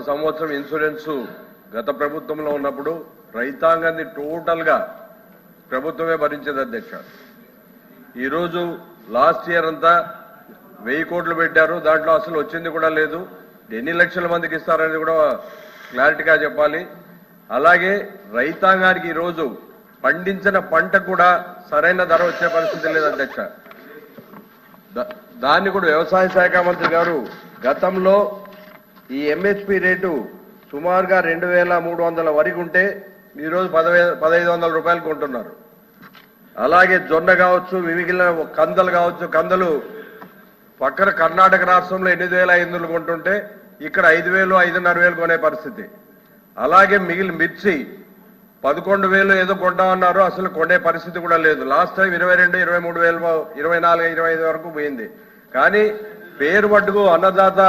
సంవత్సరం ఇన్సూరెన్స్ గత ప్రభుత్వంలో ఉన్నప్పుడు రైతాంగాన్ని టోటల్గా ప్రభుత్వమే భరించేది అధ్యక్ష. ఈరోజు లాస్ట్ ఇయర్ అంతా వెయ్యి కోట్లు పెట్టారు. దాంట్లో అసలు వచ్చింది కూడా లేదు. ఎన్ని లక్షల మందికి ఇస్తారనేది కూడా క్లారిటీగా చెప్పాలి. అలాగే రైతాంగానికి ఈరోజు పండించిన పంట కూడా సరైన ధర వచ్చే పరిస్థితి లేదు అధ్యక్ష. దా- దాన్ని కూడా వ్యవసాయ శాఖ మంత్రి గారు గతంలో ఈ ఎంఎస్పి రేటు సుమారుగా రెండు వేల మూడు వందల వరకు ఉంటే ఈరోజు పదవే పదహైదు వందల రూపాయలు కొంటున్నారు. అలాగే జొన్న కావచ్చు మిగిలిన కందలు కావచ్చు కందలు పక్కన కర్ణాటక రాష్ట్రంలో ఎనిమిది వేల ఐదు వందలు కొంటుంటే ఇక్కడ ఐదు వేలు ఐదున్నర వేలు కొనే పరిస్థితి. అలాగే మిగిలిన మిర్చి పదకొండు వేలు ఏదో కొంటామన్నారు అసలు కొనే పరిస్థితి కూడా లేదు. లాస్ట్ టైం ఇరవై రెండు ఇరవై మూడు వేలు ఇరవై నాలుగు ఇరవై ఐదు వరకు పోయింది. కానీ పేరు మట్టుకు అన్నదాత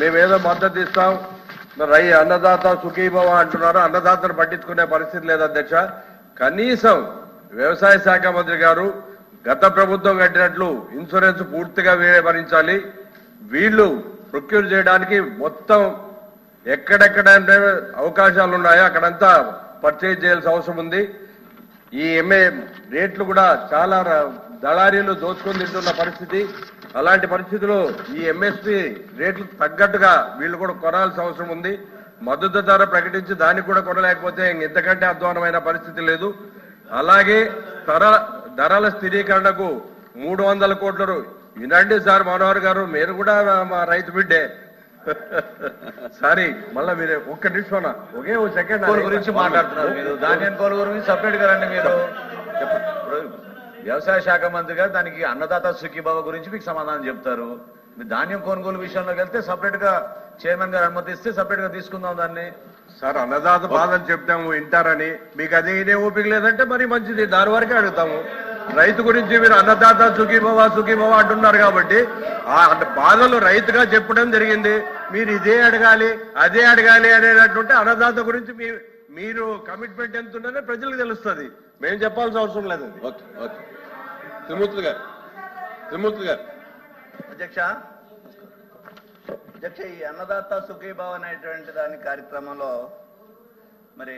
మేమేదో మద్దతు ఇస్తాం. రై అన్నదాత సుఖీభవ అంటున్నారు. అన్నదాతను పట్టించుకునే పరిస్థితి లేదు అధ్యక్ష. కనీసం వ్యవసాయ శాఖ మంత్రి గారు గత ప్రభుత్వం కట్టినట్లు ఇన్సూరెన్స్ పూర్తిగా వీరే భరించాలి. వీళ్ళు ప్రొక్యూర్ చేయడానికి మొత్తం ఎక్కడెక్కడ అవకాశాలు ఉన్నాయో అక్కడంతా పర్చేజ్ చేయాల్సిన అవసరం ఉంది. ఈ ఎంఏ రేట్లు కూడా చాలా దళారీలు దోచుకొని తింటున్న పరిస్థితి అలాంటి పరిస్థితిలో ఈ ఎంఎస్పి రేట్లు తగ్గట్టుగా వీళ్ళు కూడా కొనాల్సిన అవసరం ఉంది. మద్దతు ధర ప్రకటించి దానికి కూడా కొనలేకపోతే ఇంతకంటే అధ్వానమైన పరిస్థితి లేదు. అలాగే ధర ధరల స్థిరీకరణకు మూడు వందల కోట్ల వినండి సార్ మనోహర్ గారు మీరు కూడా మా రైతు బిడ్డే. సారీ మళ్ళా మీరు ఒక్క నిమిషం ఒకే ఒక సెకండ్ గురించి మాట్లాడుతున్నారు మీరు. ధాన్యం కొనుగోలు గురించి సపరేట్ గారండి మీరు. వ్యవసాయ శాఖ మంత్రి గారు దానికి అన్నదాత సుఖీభావ గురించి మీకు సమాధానం చెప్తారు. ధాన్యం కొనుగోలు విషయంలోకి వెళ్తే సపరేట్గా చైర్మన్ గారు అనుమతిస్తే సపరేట్గా తీసుకుందాం దాన్ని. సార్ అన్నదాత బాధలు చెప్తాము వింటారని. మీకు అదే ఇదే ఓపిక లేదంటే మరి మంచిది దాని వరకే అడుగుతాము. రైతు గురించి మీరు అన్నదాత సుఖీభవ సుఖీభవ అంటున్నారు కాబట్టి ఆ బాధలు రైతుగా చెప్పడం జరిగింది. మీరు ఇదే అడగాలి అదే అడగాలి అనేటటువంటి అన్నదాత గురించి మీ మీరు కమిట్మెంట్ ఎంత ఉందనే ప్రజలకు తెలుస్తుంది. మేము చెప్పాల్సిన అవసరం లేదండి ఓకే ఓకే. త్రిమూర్తి గారు త్రిమూర్తి గారు. అధ్యక్ష అధ్యక్ష ఈ అన్నదాత సుఖీభావ అనేటువంటి దాని కార్యక్రమంలో మరి